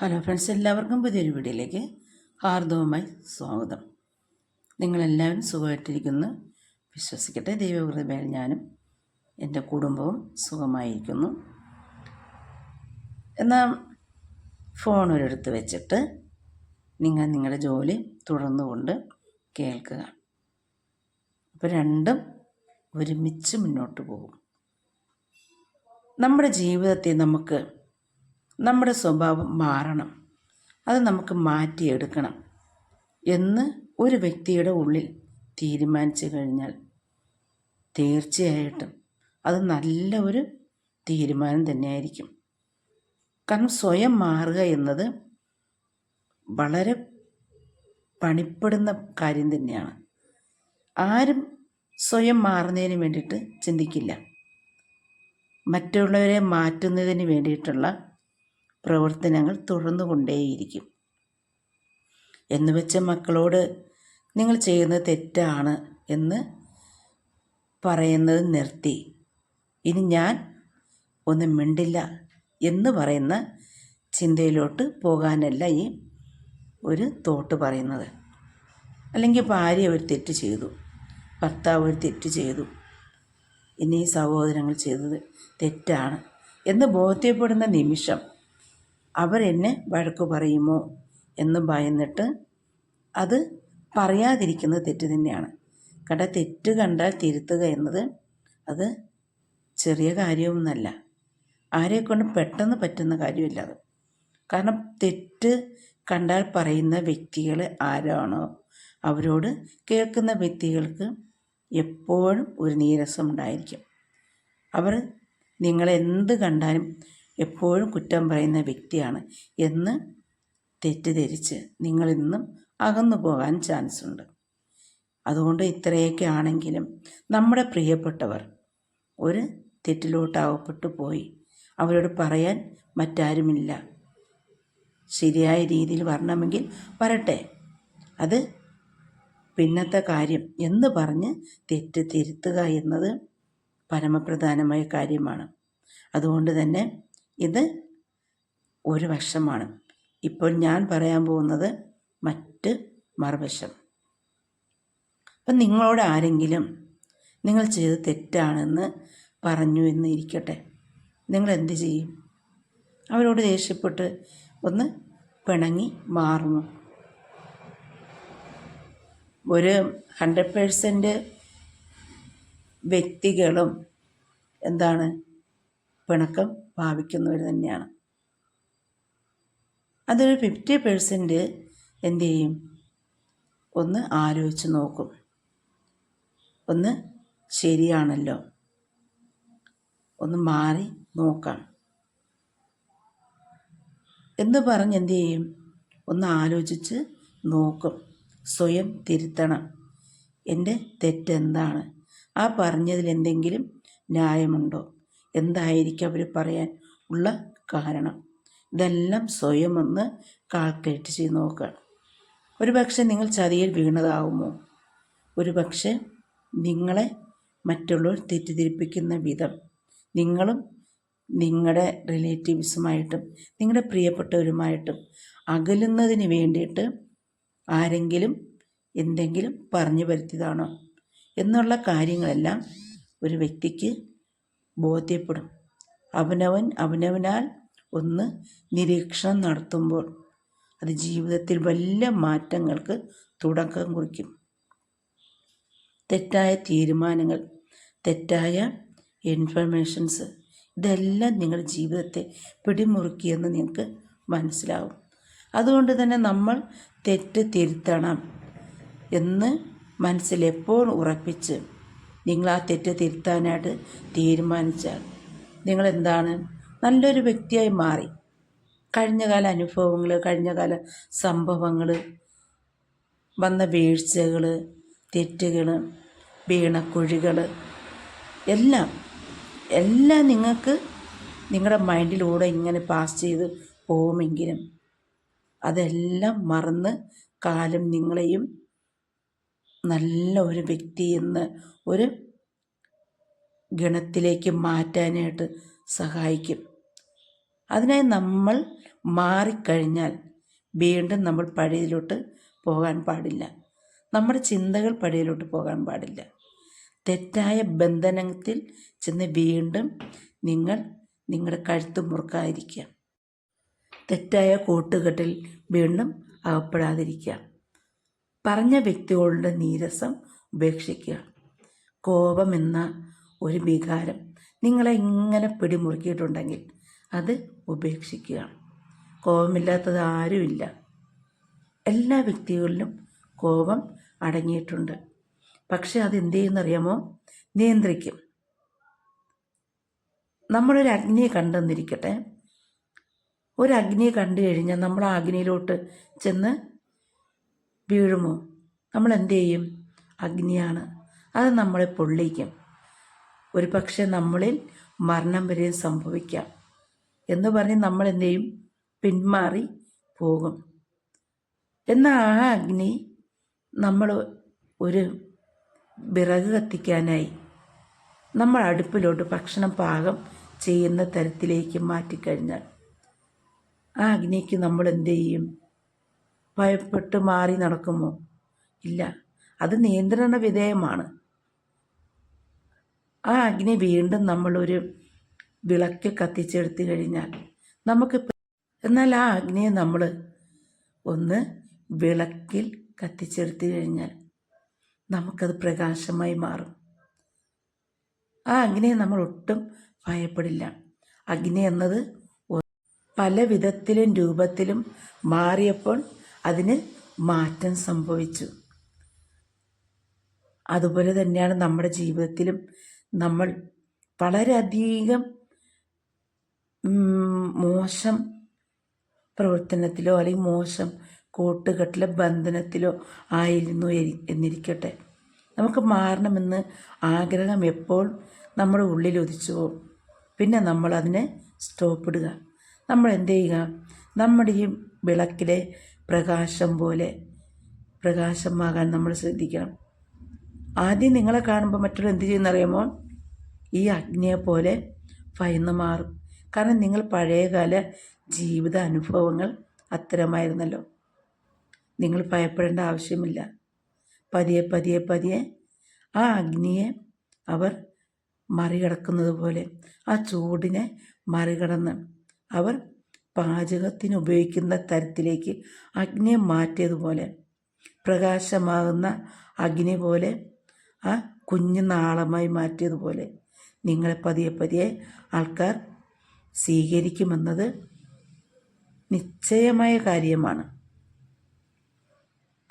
Hello friends എല്ലാവർക്കും പുതിയൊരു വീഡിയോയിലേക്ക് ഹാർദവുമായി സ്വാഗതം. നിങ്ങളെല്ലാവരും സുഖമായിട്ടിരിക്കുന്നു. വിശ്വസിക്കട്ടെ ദൈവകൃപയിൽ ഞാനും എന്റെ കുടുംബവും സുഖമായിരിക്കുന്നു. എന്നാൽ ഫോൺ ഒരിടത്ത് വെച്ചിട്ട് നിങ്ങൾ നിങ്ങളുടെ ജോലി തുടർന്നുകൊണ്ട് കേൾക്കുക. അപ്പോൾ രണ്ടും ഒരുമിച്ച് മുന്നോട്ട് പോകും. നമ്മുടെ ജീവിതത്തെ നമുക്ക് നമ്മുടെ സ്വഭാവം മാറണം. അത് നമുക്ക് മാറ്റിയെടുക്കണം എന്ന് ഒരു വ്യക്തിയുടെ ഉള്ളിൽ തീരുമാനിച്ചു കഴിഞ്ഞാൽ തീർച്ചയായിട്ടും അത് നല്ല ഒരു തീരുമാനം തന്നെയായിരിക്കും. കാരണം സ്വയം മാറുക എന്നത് വളരെ പണിപ്പെടുന്ന കാര്യം തന്നെയാണ്. ആരും സ്വയം മാറുന്നതിന് വേണ്ടിയിട്ട് ചിന്തിക്കില്ല. മറ്റുള്ളവരെ മാറ്റുന്നതിന് വേണ്ടിയിട്ടുള്ള പ്രവർത്തനങ്ങൾ തുടർന്നുകൊണ്ടേയിരിക്കും. എന്ന് വെച്ച മക്കളോട് നിങ്ങൾ ചെയ്യുന്നത് തെറ്റാണ് എന്ന് പറയുന്നത് നിർത്തി. ഇനി ഞാൻ ഒന്നും മിണ്ടില്ല എന്ന് പറയുന്ന ചിന്തയിലോട്ട് പോകാനല്ല ഈ ഒരു തോട്ട് പറയുന്നത്. അല്ലെങ്കിൽ ഭാര്യ ഒരു തെറ്റ് ചെയ്തു ഭർത്താവ് ഒരു തെറ്റ് ചെയ്തു ഇനി സഹോദരങ്ങൾ ചെയ്തത് തെറ്റാണ് എന്ന് ബോധ്യപ്പെടുന്ന നിമിഷം അവരെന്നെ വഴക്ക് പറയുമോ എന്ന് ഭയന്നിട്ട് അത് പറയാതിരിക്കുന്നത് തെറ്റ് തന്നെയാണ്. കണ്ട തെറ്റ് കണ്ടാൽ തിരുത്തുക എന്നത് അത് ചെറിയ കാര്യമൊന്നുമല്ല ആരെക്കൊണ്ട് പെട്ടെന്ന് പറ്റുന്ന കാര്യമില്ല അത്. കാരണം തെറ്റ് കണ്ടാൽ പറയുന്ന വ്യക്തികൾ ആരാണോ? അവരോട് കേൾക്കുന്ന വ്യക്തികൾക്ക് എപ്പോഴും ഒരു നീരസം ഉണ്ടായിരിക്കും. അവർ നിങ്ങളെന്ത് കണ്ടാലും എപ്പോഴും കുറ്റം പറയുന്ന വ്യക്തിയാണ് എന്ന് തെറ്റിദ്ധരിച്ച് നിങ്ങളിന്നും അകന്നു പോകാൻ ചാൻസ് ഉണ്ട്. അതുകൊണ്ട് ഇത്രയൊക്കെ ആണെങ്കിലും നമ്മുടെ പ്രിയപ്പെട്ടവർ ഒരു തെറ്റിലോട്ട് അകപ്പെട്ടു പോയി. അവരോട് പറയാൻ മറ്റാരുമില്ല. ശരിയായ രീതിയിൽ വരണമെങ്കിൽ വരട്ടെ. അത് പിന്നത്തെ കാര്യം എന്ന് പറഞ്ഞ് തെറ്റ് തിരുത്തുക എന്നത് പരമപ്രധാനമായ കാര്യമാണ്. അതുകൊണ്ട് തന്നെ ഇത് ഒരു വശമാണ്. ഇപ്പോൾ ഞാൻ പറയാൻ പോകുന്നത് മറ്റ് മറുവശം. അപ്പം നിങ്ങളോട് ആരെങ്കിലും നിങ്ങൾ ചെയ്ത് തെറ്റാണെന്ന് പറഞ്ഞു എന്ന് ഇരിക്കട്ടെ. നിങ്ങൾ എന്ത് ചെയ്യും? അവരോട് ദേഷ്യപ്പെട്ട് ഒന്ന് പിണങ്ങി മാറുന്നു. ഒരു ഹൺഡ്രഡ് പേഴ്സന്റ് വ്യക്തികളും എന്താണ് പിണക്കം ഭാവിക്കുന്നവർ തന്നെയാണ്. അതൊരു ഫിഫ്റ്റി പേഴ്സന്റ് എന്തു ചെയ്യും? ഒന്ന് ആലോചിച്ച് നോക്കും. ഒന്ന് ശരിയാണല്ലോ. ഒന്ന് മാറി നോക്കാം. എന്ന് പറഞ്ഞ് എന്തു ചെയ്യും? ഒന്ന് ആലോചിച്ച് നോക്കും. സ്വയം തിരുത്തണം. എന്റെ തെറ്റെന്താണ്? ആ പറഞ്ഞതിൽ എന്തെങ്കിലും ന്യായമുണ്ടോ? എന്തായിരിക്കും അവർ പറയാൻ ഉള്ള കാരണം. ഇതെല്ലാം സ്വയം ഒന്ന് കാൽക്കുലേറ്റ് ചെയ്ത് നോക്കുക. ഒരു പക്ഷേ നിങ്ങൾ ചതിയിൽ വീണതാവുമോ? ഒരു പക്ഷേ നിങ്ങളെ മറ്റുള്ളവർ തെറ്റിദ്ധരിപ്പിക്കുന്ന വിധം. നിങ്ങളും നിങ്ങളുടെ റിലേറ്റീവ്സുമായിട്ടും നിങ്ങളുടെ പ്രിയപ്പെട്ടവരുമായിട്ടും അകലുന്നതിന് വേണ്ടിയിട്ട് ആരെങ്കിലും എന്തെങ്കിലും പറഞ്ഞു വരുത്തിയതാണോ? എന്നുള്ള കാര്യങ്ങളെല്ലാം ഒരു വ്യക്തിക്ക് ബോധ്യപ്പെടും. അവനവൻ അവനവനാൽ ഒന്ന് നിരീക്ഷണം നടത്തുമ്പോൾ അത് ജീവിതത്തിൽ വലിയ മാറ്റങ്ങൾക്ക് തുടക്കം കുറിക്കും. തെറ്റായ തീരുമാനങ്ങൾ തെറ്റായ ഇൻഫർമേഷൻസ് ഇതെല്ലാം നിങ്ങളുടെ ജീവിതത്തെ പിടിമുറുക്കിയെന്ന് നിങ്ങൾക്ക് മനസ്സിലാവും. അതുകൊണ്ട് തന്നെ നമ്മൾ തെറ്റ് തിരുത്തണം എന്ന് മനസ്സിലെപ്പോൾ ഉറപ്പിച്ച് നിങ്ങൾ ആ തെറ്റ് തിരുത്താനായിട്ട് തീരുമാനിച്ചാൽ നിങ്ങളെന്താണ്? നല്ലൊരു വ്യക്തിയായി മാറി. കഴിഞ്ഞകാല അനുഭവങ്ങൾ കഴിഞ്ഞകാല സംഭവങ്ങൾ വന്ന വീഴ്ചകൾ തെറ്റുകൾ വീണക്കുഴികൾ എല്ലാം എല്ലാം നിങ്ങൾക്ക് നിങ്ങളുടെ മൈൻഡിലൂടെ ഇങ്ങനെ പാസ് ചെയ്ത് പോകുമെങ്കിലും അതെല്ലാം മറന്ന് കാലം നിങ്ങളെയും നല്ല ഒരു വ്യക്തി എന്ന് ഒരു ഗണത്തിലേക്ക് മാറ്റാനായിട്ട് സഹായിക്കും. അതിനായി നമ്മൾ മാറിക്കഴിഞ്ഞാൽ വീണ്ടും നമ്മൾ പഴയതിലോട്ട് പോകാൻ പാടില്ല. നമ്മുടെ ചിന്തകൾ പഴയതിലോട്ട് പോകാൻ പാടില്ല. തെറ്റായ ബന്ധനത്തിൽ ചെന്ന് വീണ്ടും നിങ്ങൾ നിങ്ങളുടെ കഴുത്ത് മുറുക്കാതിരിക്കുക. തെറ്റായ കൂട്ടുകെട്ടിൽ വീണ്ടും അകപ്പെടാതിരിക്കുക. പറഞ്ഞ വ്യക്തികളുടെ നീരസം ഉപേക്ഷിക്കുക. കോപം എന്ന ഒരു വികാരം നിങ്ങളെ ഇങ്ങനെ പിടിമുറുക്കിയിട്ടുണ്ടെങ്കിൽ അത് ഉപേക്ഷിക്കുക. കോപമില്ലാത്തത് ആരുമില്ല. എല്ലാ വ്യക്തികളിലും കോപം അടങ്ങിയിട്ടുണ്ട്. പക്ഷെ അത് എന്ത് ചെയ്യുന്നറിയാമോ നിയന്ത്രിക്കും. നമ്മളൊരു അഗ്നിയെ കണ്ടെന്നിരിക്കട്ടെ ഒരു അഗ്നിയെ കണ്ടു കഴിഞ്ഞാൽ നമ്മൾ ആ അഗ്നിയിലോട്ട് ചെന്ന് വീഴുമോ? നമ്മൾ എന്ത് ചെയ്യും അഗ്നിയാണ്. അത് നമ്മളെ പൊള്ളിക്കും. ഒരു പക്ഷെ നമ്മളിൽ മരണം വരെ സംഭവിക്കാം. എന്ന് പറഞ്ഞ് നമ്മൾ എന്ത് ചെയ്യും പിന്മാറി പോകും. എന്നാൽ ആ അഗ്നി നമ്മൾ ഒരു വിറക് കത്തിക്കാനായി നമ്മൾ അടുപ്പിലോട്ട് ഭക്ഷണം പാകം ചെയ്യുന്ന തരത്തിലേക്ക് മാറ്റിക്കഴിഞ്ഞാൽ ആ അഗ്നിക്ക് നമ്മൾ എന്ത് ചെയ്യും ഭയപ്പെട്ട് മാറി നടക്കുമോ? ഇല്ല. അത് നിയന്ത്രണ വിധേയമാണ്. ആ അഗ്നി വീണ്ടും നമ്മളൊരു വിളക്ക് കത്തിച്ചെടുത്തു കഴിഞ്ഞാൽ നമുക്ക് എന്നാൽ ആ അഗ്നിയെ നമ്മൾ ഒന്ന് വിളക്കിൽ കത്തിച്ചെടുത്തു കഴിഞ്ഞാൽ നമുക്കത് പ്രകാശമായി മാറും. ആ അഗ്നിയെ നമ്മൾ ഒട്ടും ഭയപ്പെടില്ല. അഗ്നി എന്നത് പല വിധത്തിലും രൂപത്തിലും മാറിയപ്പോൾ അതിന് മാറ്റം സംഭവിച്ചു. അതുപോലെ തന്നെയാണ് നമ്മുടെ ജീവിതത്തിലും നമ്മൾ വളരെയധികം മോശം പ്രവർത്തനത്തിലോ അല്ലെങ്കിൽ മോശം കൂട്ടുകെട്ടിലോ ബന്ധനത്തിലോ ആയിരുന്നു എന്നിരിക്കട്ടെ. നമുക്ക് മാറണമെന്ന് ആഗ്രഹം എപ്പോൾ നമ്മുടെ ഉള്ളിൽ ഉദിച്ചു പോകും പിന്നെ നമ്മൾ അതിനെ സ്റ്റോപ്പ് ഇടുക. നമ്മൾ എന്ത് ചെയ്യുക? നമ്മുടെ ഈ വിളക്കിലെ പ്രകാശം പോലെ പ്രകാശമാകാൻ നമ്മൾ ശ്രദ്ധിക്കണം. ആദ്യം നിങ്ങളെ കാണുമ്പോൾ മറ്റുള്ള എന്ത് ചെയ്യുന്നറിയാമോ ഈ അഗ്നിയെ പോലെ ഭയന്ന് മാറും. കാരണം നിങ്ങൾ പഴയകാല ജീവിത അനുഭവങ്ങൾ അത്തരമായിരുന്നല്ലോ. നിങ്ങൾ ഭയപ്പെടേണ്ട ആവശ്യമില്ല. പതിയെ പതിയെ പതിയെ ആ അഗ്നിയെ അവർ മറികടക്കുന്നത് പോലെ ആ ചൂടിനെ മറികടന്ന് അവർ പാചകത്തിന് ഉപയോഗിക്കുന്ന തരത്തിലേക്ക് അഗ്നിയെ മാറ്റിയതുപോലെ പ്രകാശമാകുന്ന അഗ്നി പോലെ ആ കുഞ്ഞു നാളമായി മാറ്റിയതുപോലെ നിങ്ങളെ പതിയെ പതിയെ ആൾക്കാർ സ്വീകരിക്കുമെന്നത് നിശ്ചയമായ കാര്യമാണ്.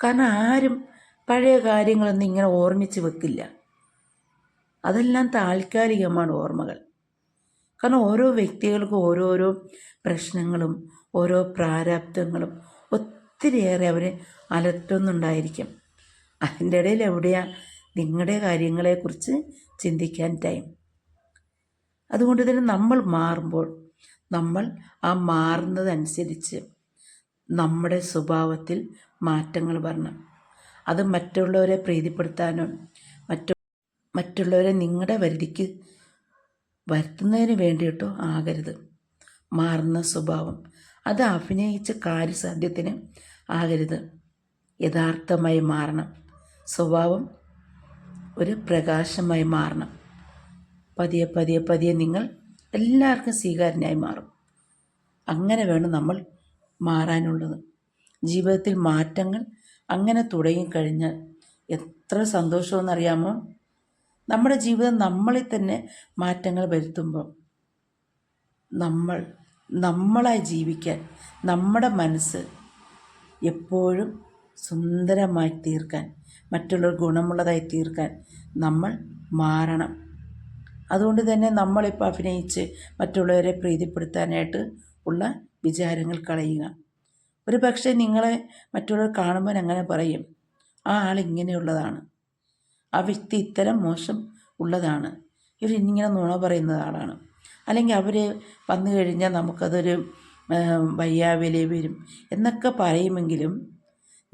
കാരണം ആരും പഴയ കാര്യങ്ങളൊന്നും ഇങ്ങനെ ഓർമ്മിച്ച് വെക്കില്ല. അതെല്ലാം താൽക്കാലികമാണ് ഓർമ്മകൾ. കാരണം ഓരോ വ്യക്തികൾക്കും ഓരോരോ പ്രശ്നങ്ങളും ഓരോ പ്രാരാബ്ദങ്ങളും ഒത്തിരിയേറെ അവരെ അലട്ടുന്നുണ്ടായിരിക്കും. അതിന്റെ ഇടയിൽ എവിടെയാണ് നിങ്ങളുടെ കാര്യങ്ങളെക്കുറിച്ച് ചിന്തിക്കാൻ ടൈം അതുകൊണ്ട് തന്നെ നമ്മൾ മാറുമ്പോൾ നമ്മൾ ആ മാറുന്നതനുസരിച്ച് നമ്മുടെ സ്വഭാവത്തിൽ മാറ്റങ്ങൾ വരണം. അത് മറ്റുള്ളവരെ പ്രീതിപ്പെടുത്താനും മറ്റു മറ്റുള്ളവരെ നിങ്ങളുടെ വരുതിക്ക് വരുത്തുന്നതിന് വേണ്ടിയിട്ടോ ആകരുത്. മാറുന്ന സ്വഭാവം. അത് അഭിനയിച്ച കാര്യസാധ്യത്തിന് ആകരുത്. യഥാർത്ഥമായി മാറണം. സ്വഭാവം ഒരു പ്രകാശമായി മാറണം. പതിയെ പതിയെ പതിയെ നിങ്ങൾ എല്ലാവർക്കും സ്വീകാരനായി മാറും. അങ്ങനെ വേണം നമ്മൾ മാറാനുള്ളത്. ജീവിതത്തിൽ മാറ്റങ്ങൾ അങ്ങനെ തുടങ്ങിക്കഴിഞ്ഞാൽ എത്ര സന്തോഷമെന്നറിയാമോ? നമ്മുടെ ജീവിതം നമ്മളിൽ തന്നെ മാറ്റങ്ങൾ വരുത്തുമ്പോൾ നമ്മൾ നമ്മളായി ജീവിക്കാൻ നമ്മുടെ മനസ്സ് എപ്പോഴും സുന്ദരമായി തീർക്കാൻ മറ്റുള്ളവർ ഗുണമുള്ളതായി തീർക്കാൻ നമ്മൾ മാറണം. അതുകൊണ്ട് തന്നെ നമ്മളിപ്പോൾ അഭിനയിച്ച് മറ്റുള്ളവരെ പ്രീതിപ്പെടുത്താനായിട്ട് ഉള്ള വിചാരങ്ങൾ കളയുക. ഒരു പക്ഷേ നിങ്ങളെ മറ്റുള്ളവർ കാണുമ്പോൾ അങ്ങനെ പറയും ആ ആൾ ഇങ്ങനെയുള്ളതാണ്. ആ വ്യക്തി ഇത്തരം മോശം ഉള്ളതാണ്. ഇവർ ഇങ്ങനെ നുണ പറയുന്ന ആളാണ്. അല്ലെങ്കിൽ അവർ വന്നു കഴിഞ്ഞാൽ നമുക്കതൊരു വയ്യാവിലേ വരും എന്നൊക്കെ പറയുമെങ്കിലും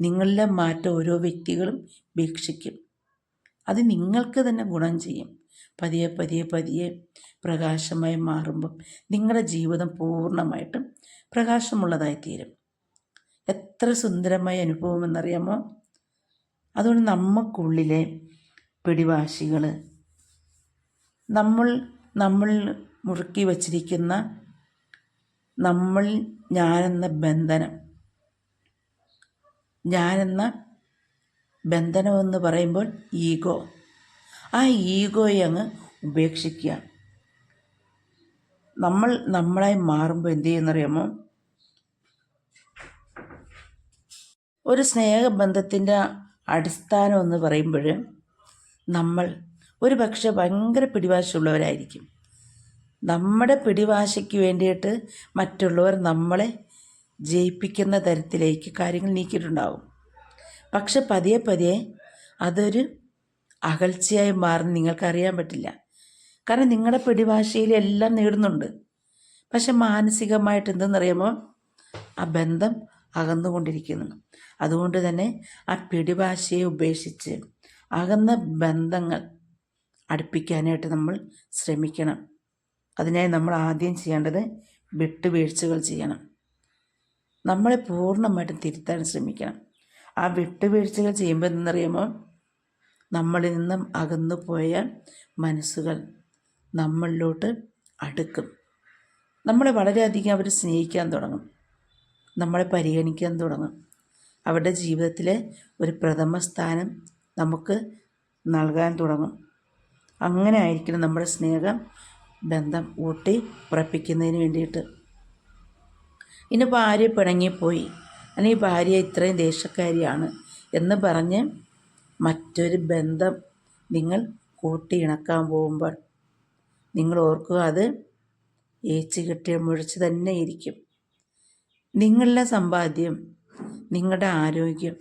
നിങ്ങളിലെ മാറ്റം ഓരോ വ്യക്തികളും വീക്ഷിക്കും. അത് നിങ്ങൾക്ക് തന്നെ ഗുണം ചെയ്യും. പതിയെ പതിയെ പതിയെ പ്രകാശമായി മാറുമ്പം നിങ്ങളുടെ ജീവിതം പൂർണമായിട്ടും പ്രകാശമുള്ളതായി തീരും എത്ര സുന്ദരമായ അനുഭവം എന്നറിയാമോ? അതുകൊണ്ട് നമുക്കുള്ളിലെ പിടിവാശികൾ നമ്മൾ നമ്മൾ മുറുക്കി വച്ചിരിക്കുന്ന നമ്മൾ ഞാനെന്ന ബന്ധനം. ഞാനെന്ന ബന്ധനമെന്ന് പറയുമ്പോൾ ഈഗോ. ആ ഈഗോയെ അങ്ങ് ഉപേക്ഷിക്കുക. നമ്മൾ നമ്മളായി മാറുമ്പോൾ എന്ത് ചെയ്യുന്നറിയാമോ? ഒരു സ്നേഹബന്ധത്തിന്റെ അടിസ്ഥാനം എന്ന് പറയുമ്പോൾ നമ്മൾ ഒരു പക്ഷെ ഭയങ്കര പിടിവാശിയുള്ളവരായിരിക്കും. നമ്മുടെ പിടിവാശയ്ക്ക് വേണ്ടിയിട്ട് മറ്റുള്ളവർ നമ്മളെ ജയിപ്പിക്കുന്ന തരത്തിലേക്ക് കാര്യങ്ങൾ നീക്കിയിട്ടുണ്ടാകും പക്ഷെ പതിയെ പതിയെ അതൊരു അകൽച്ചയായി മാറുന്ന നിങ്ങൾക്കറിയാൻ പറ്റില്ല. കാരണം നിങ്ങളുടെ പിടിഭാഷയിൽ എല്ലാം നേടുന്നുണ്ട്. പക്ഷെ മാനസികമായിട്ട് എന്തെന്നറിയുമ്പോൾ ആ ബന്ധം അകന്നുകൊണ്ടിരിക്കുന്നു. അതുകൊണ്ട് തന്നെ ആ പിടിഭാഷയെ ഉപേക്ഷിച്ച് അകന്ന ബന്ധങ്ങൾ അടുപ്പിക്കാനായിട്ട് നമ്മൾ ശ്രമിക്കണം. അതിനായി നമ്മൾ ആദ്യം ചെയ്യേണ്ടത് വിട്ടുവീഴ്ചകൾ ചെയ്യണം. നമ്മളെ പൂർണമായിട്ടും തിരുത്താൻ ശ്രമിക്കണം. ആ വിട്ടുവീഴ്ചകൾ ചെയ്യുമ്പോൾ എന്നറിയുമ്പോൾ നമ്മളിൽ നിന്നും അകന്നു പോയ മനസ്സുകൾ നമ്മളിലോട്ട് അടുക്കും. നമ്മളെ വളരെയധികം അവർ സ്നേഹിക്കാൻ തുടങ്ങും. നമ്മളെ പരിഗണിക്കാൻ തുടങ്ങും. അവരുടെ ജീവിതത്തിലെ ഒരു പ്രഥമ സ്ഥാനം നമുക്ക് നൽകാൻ തുടങ്ങും. അങ്ങനെ ആയിരിക്കണം നമ്മുടെ സ്നേഹം ബന്ധം ഊട്ടി ഉറപ്പിക്കുന്നതിന് വേണ്ടിയിട്ട്. ഇനി ഭാര്യ പിണങ്ങിപ്പോയി. അല്ലെങ്കിൽ ഭാര്യ ഇത്രയും ദേഷ്യക്കാരിയാണ് എന്ന് പറഞ്ഞ് മറ്റൊരു ബന്ധം നിങ്ങൾ കൂട്ടി ഇണക്കാൻ പോകുമ്പോൾ നിങ്ങൾ ഓർക്കുക അത് ഏച്ച് കിട്ടിയ മുഴിച്ച് തന്നെ ഇരിക്കും. നിങ്ങളുടെ സമ്പാദ്യം നിങ്ങളുടെ ആരോഗ്യം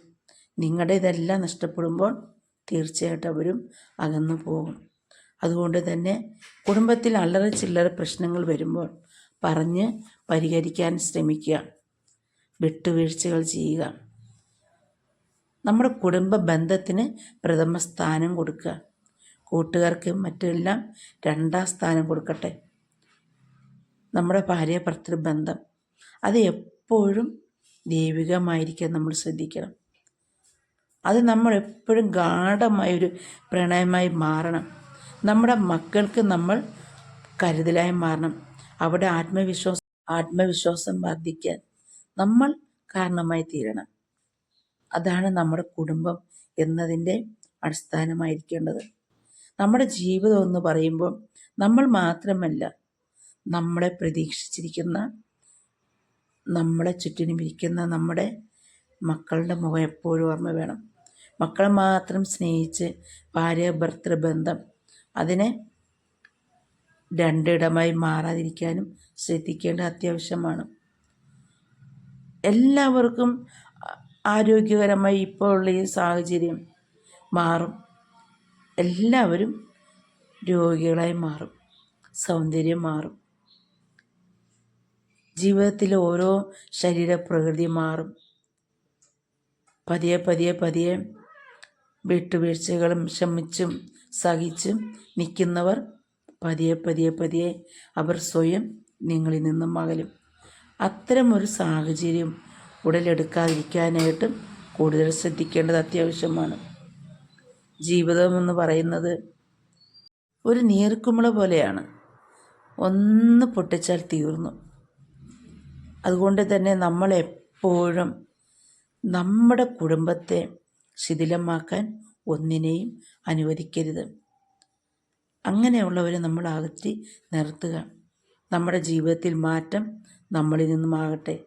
നിങ്ങളുടെ ഇതെല്ലാം നഷ്ടപ്പെടുമ്പോൾ തീർച്ചയായിട്ടും അവരും അകന്നു പോകും. അതുകൊണ്ട് തന്നെ കുടുംബത്തിൽ അല്ലറ ചില്ലറ പ്രശ്നങ്ങൾ വരുമ്പോൾ പറഞ്ഞ് പരിഹരിക്കാൻ ശ്രമിക്കുക. വിട്ടുവീഴ്ചകൾ ചെയ്യുക. നമ്മുടെ കുടുംബ ബന്ധത്തിന് പ്രഥമ സ്ഥാനം കൊടുക്കുക. കൂട്ടുകാർക്ക് മറ്റെല്ലാം രണ്ടാം സ്ഥാനം കൊടുക്കട്ടെ. നമ്മുടെ ഭാര്യ ഭർത്തൃ ബന്ധം അത് എപ്പോഴും ദൈവികമായിരിക്കാൻ നമ്മൾ ശ്രദ്ധിക്കണം. അത് നമ്മൾ എപ്പോഴും ഗാഠമായൊരു പ്രണയമായി മാറണം. നമ്മുടെ മക്കൾക്ക് നമ്മൾ കരുതലായി മാറണം. അവിടെ ആത്മവിശ്വാസം ആത്മവിശ്വാസം വർദ്ധിക്കാൻ നമ്മൾ കാരണമായി തീരണം. അതാണ് നമ്മുടെ കുടുംബം എന്നതിന്റെ അടിസ്ഥാനമായിരിക്കേണ്ടത്. നമ്മുടെ ജീവിതം എന്ന് പറയുമ്പോൾ നമ്മൾ മാത്രമല്ല നമ്മളെ പ്രതീക്ഷിച്ചിരിക്കുന്ന നമ്മളെ ചുറ്റിനും ഇരിക്കുന്ന നമ്മുടെ മക്കളുടെ മുഖം എപ്പോഴും ഓർമ്മ വേണം. മക്കളെ മാത്രം സ്നേഹിച്ച് ഭാര്യ ഭർത്തൃബന്ധം അതിനെ രണ്ടിടമായി മാറാതിരിക്കാനും ശ്രദ്ധിക്കേണ്ട അത്യാവശ്യമാണ്. എല്ലാവർക്കും ആരോഗ്യകരമായി ഇപ്പോൾ ഉള്ള ഈ സാഹചര്യം മാറും. എല്ലാവരും രോഗികളായി മാറും. സൗന്ദര്യം മാറും. ജീവിതത്തിലെ ഓരോ ശരീരപ്രകൃതി മാറും. പതിയെ പതിയെ പതിയെ വിട്ടുവീഴ്ചകളും ക്ഷമിച്ചും സഹിച്ചും നിൽക്കുന്നവർ പതിയെ പതിയെ പതിയെ അവർ സ്വയം നിങ്ങളിൽ നിന്നും അകലും. അത്തരമൊരു സാഹചര്യം ഉടലെടുക്കാതിരിക്കാനായിട്ടും കൂടുതൽ ശ്രദ്ധിക്കേണ്ടത് അത്യാവശ്യമാണ്. ജീവിതമെന്ന് പറയുന്നത് ഒരു നീർക്കുമിള പോലെയാണ്. ഒന്ന് പൊട്ടിച്ചാൽ തീർന്നു. അതുകൊണ്ട് തന്നെ നമ്മളെപ്പോഴും നമ്മുടെ കുടുംബത്തെ ശിഥിലമാക്കാൻ ഒന്നിനെയും അനുവദിക്കരുത്. അങ്ങനെയുള്ളവരെ നമ്മൾ അകറ്റി നിർത്തുക. നമ്മുടെ ജീവിതത്തിൽ മാറ്റം നമ്മളിൽ നിന്നുമാകട്ടെ.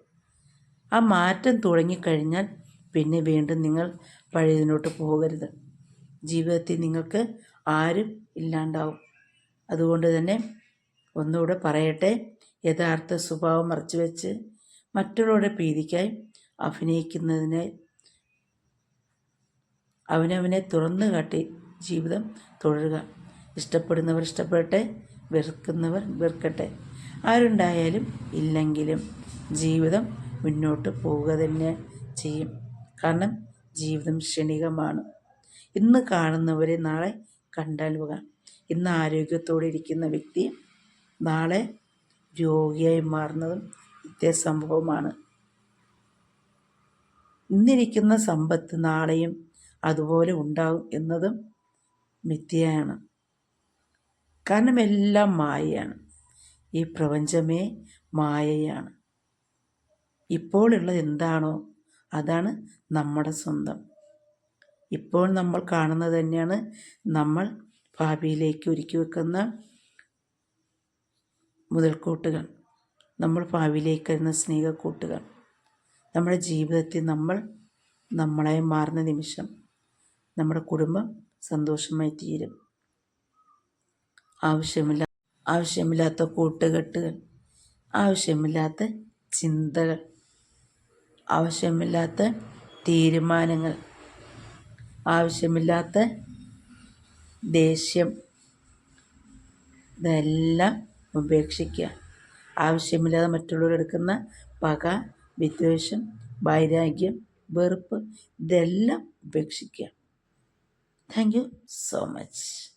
ആ മാറ്റം തുടങ്ങിക്കഴിഞ്ഞാൽ പിന്നെ വീണ്ടും നിങ്ങൾ പഴയതിനോട്ട് പോകരുത്. ജീവിതത്തിൽ നിങ്ങൾക്ക് ആരും ഇല്ലാണ്ടാവും. അതുകൊണ്ട് തന്നെ ഒന്നുകൂടെ പറയട്ടെ യഥാർത്ഥ സ്വഭാവം മറച്ചു വെച്ച് മറ്റുള്ളവരുടെ പ്രീതിക്കായി അഭിനയിക്കുന്നതിനെ അവനവനെ തുറന്നു കാട്ടി ജീവിതം തുടരുക. ഇഷ്ടപ്പെടുന്നവർ ഇഷ്ടപ്പെടട്ടെ വെറുക്കുന്നവർ വെറുക്കട്ടെ. ആരുണ്ടായാലും ഇല്ലെങ്കിലും ജീവിതം മുന്നോട്ട് പോവുക തന്നെ ചെയ്യും. കാരണം ജീവിതം ക്ഷണികമാണ്. ഇന്ന് കാണുന്നവരെ നാളെ കണ്ടാൽ പോകാം ഇന്ന് ആരോഗ്യത്തോടെ ഇരിക്കുന്ന വ്യക്തി നാളെ രോഗിയായി മാറുന്നതും നിത്യസംഭവമാണ് ഇന്നിരിക്കുന്ന സമ്പത്ത് നാളെയും അതുപോലെ ഉണ്ടാകും എന്നതും മിഥ്യയാണ്. കാരണം എല്ലാം മായയാണ്. ഈ പ്രപഞ്ചമേ മായയാണ്. ഇപ്പോഴുള്ളത് എന്താണോ അതാണ് നമ്മുടെ സ്വന്തം. ഇപ്പോൾ നമ്മൾ കാണുന്നത് തന്നെയാണ് നമ്മൾ ഭാവിയിലേക്ക് ഒരുക്കി വെക്കുന്ന മുതൽക്കൂട്ടുകൾ. നമ്മൾ ഭാവിയിലേക്ക് വരുന്ന സ്നേഹക്കൂട്ടുകൾ. നമ്മുടെ ജീവിതത്തിൽ നമ്മൾ നമ്മളായി മാറുന്ന നിമിഷം. നമ്മുടെ കുടുംബം സന്തോഷമായി തീരും. ആവശ്യമില്ല ആവശ്യമില്ലാത്ത കൂട്ടുകെട്ടുകൾ ആവശ്യമില്ലാത്ത ചിന്തകൾ ആവശ്യമില്ലാത്ത തീരുമാനങ്ങൾ ആവശ്യമില്ലാത്ത ദേഷ്യം ഇതെല്ലാം ഉപേക്ഷിക്കുക. ആവശ്യമില്ലാതെ മറ്റുള്ളവരെടുക്കുന്ന പക വിദ്വേഷം വൈരാഗ്യം വെറുപ്പ് ഇതെല്ലാം ഉപേക്ഷിക്കുക. Thank you so much.